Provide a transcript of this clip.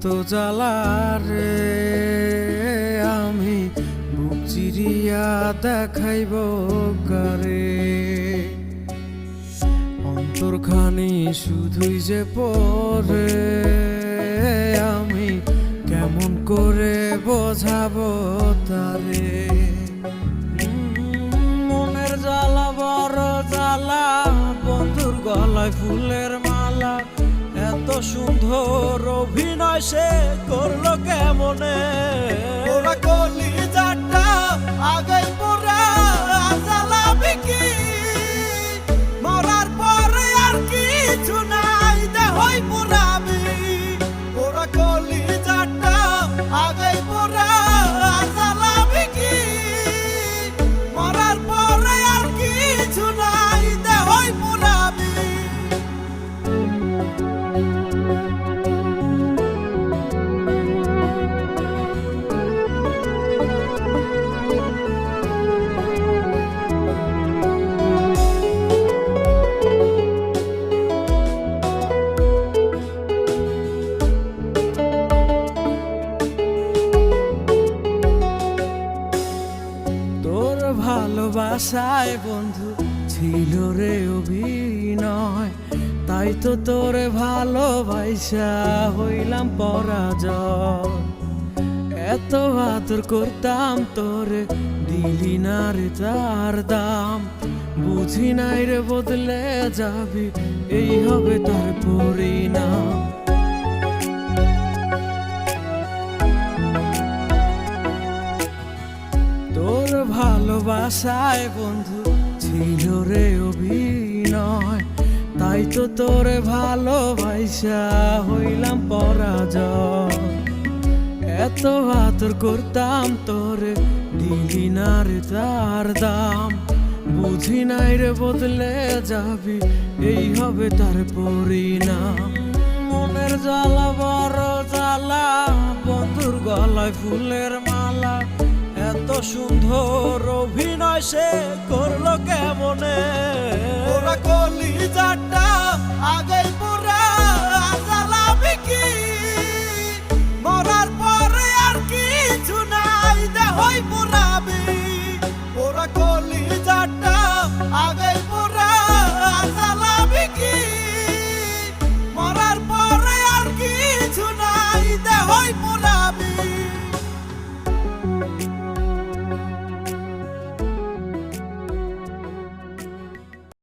জ্বালা রে, আমি বুক চিরিয়া দেখাইব কারে। অন্তরখানি শুধুই যে পরে, আমি কেমন করে বোঝাবো তারে? মনের জ্বালা, বড় জ্বালা, বন্ধুর গলায় ফুলের এত সুন্দর অভিনয় সে করল কেমনে? ভালোবাসায় বন্ধু ছিল রে অভিনয়। তাই তো তোর ভালোবাসা হইলাম পরাজয়। এত আদর করতাম তোরে, দিলি না রে তার দাম। বুঝি নাই রে বদলে যাবি, এই হবে তোর পরিণাম। ভালোবাসায় বন্ধু, ছিল রে অভিনয়। তাই তো তোর ভালোবাসা হইলাম পরাজয়। এত আদর করতাম তোরে, দিলি না রে তার দাম। বুঝি নাই রে বদলে যাবি, এই হবে তার পরিণাম। মনের জ্বালা, বড় জ্বালা, বন্ধুর গলায় ফুলের মালা। এত সুন্দর অভিনয় সে করল কেমনে?